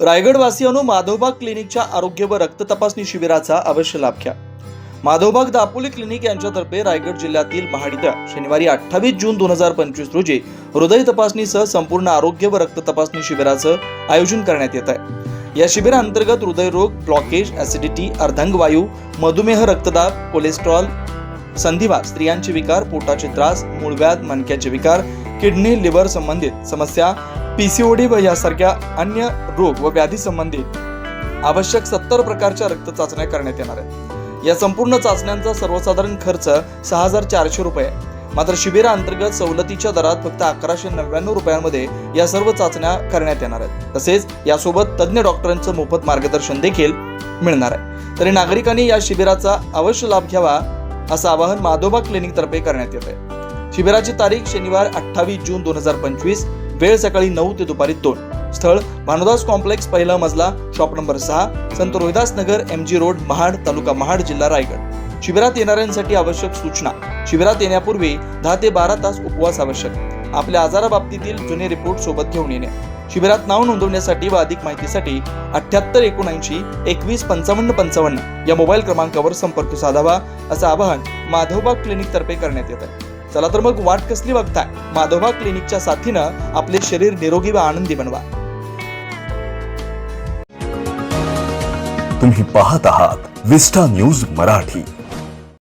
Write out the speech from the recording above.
रायगडवासियांनो माधवबाग क्लिनिकच्या आरोग्य व रक्त तपासणी शिबिराचा अवश्य लाभ घ्या. माधवबाग दापोली क्लिनिक यांच्यातर्फे रायगड जिल्ह्यातील महाड इथं शनिवारी अठ्ठावीस जून दोन हजार पंचवीस रोजी हृदय तपासणीसह संपूर्ण आरोग्य व रक्त तपासणी शिबिराचं आयोजन करण्यात येत आहे. या शिबिराअंतर्गत हृदयरोग ब्लॉकेज ऍसिडिटी अर्धांगवायू मधुमेह रक्तदाब कोलेस्ट्रॉल संधिवात स्त्रियांचे विकार पोटाचे त्रास मूळव्याध मणक्याचे विकार किडनी लिव्हर संबंधित समस्या पीसीओडी व यासारख्या अन्य रोग व व्याधी संबंधित आवश्यक सत्तर प्रकारच्या रक्त चाचण्या करण्यात येणार आहेत. या संपूर्ण चाचण्यांचा सर्वसाधारण खर्च सहा हजार चारशे रुपये मात्र शिबिराअंतर्गत सवलतीच्या दरात फक्त अकराशे नव्याण्णव रुपयांमध्ये या सर्व चाचण्या करण्यात येणार आहेत. तसेच यासोबत तज्ज्ञ डॉक्टरांचं मोफत मार्गदर्शन देखील मिळणार आहे. तरी नागरिकांनी या शिबिराचा अवश्य लाभ घ्यावा असं आवाहन माधोबा क्लिनिकतर्फे करण्यात येत आहे शिबिराची तारीख शनिवार अठ्ठावीस जून दोन हजार पंचवीस वेळ सकाळी नऊ ते दुपारी दोन. स्थळ भानुदास कॉम्प्लेक्स पहिला मजला शॉप नंबर सहा Sant Rohidas Nagar M G road Mahad taluka Mahad जिल्हा रायगड. शिबिरात येणाऱ्यांसाठी आवश्यक सूचना. शिबिरात येण्यापूर्वी दहा ते बारा तास उपवास आवश्यक. आपल्या आजाराबाबतीतील जुने रिपोर्ट सोबत घेऊन येणे. शिबिरात नाव नोंदवण्यासाठी व अधिक माहितीसाठी अठ्ठ्याहत्तर एकोणऐंशी एकवीस पंचावन्न पंचावन्न या मोबाईल क्रमांकावर संपर्क साधावा असं आवाहन माधवबाग क्लिनिकतर्फे करण्यात येत आहे चला तर मग वाट कसली बघताय? माधवा क्लिनिकच्या साथीनं आपले शरीर निरोगी व आनंदी बनवा. तुम्ही पाहत आहात विस्टा न्यूज मराठी.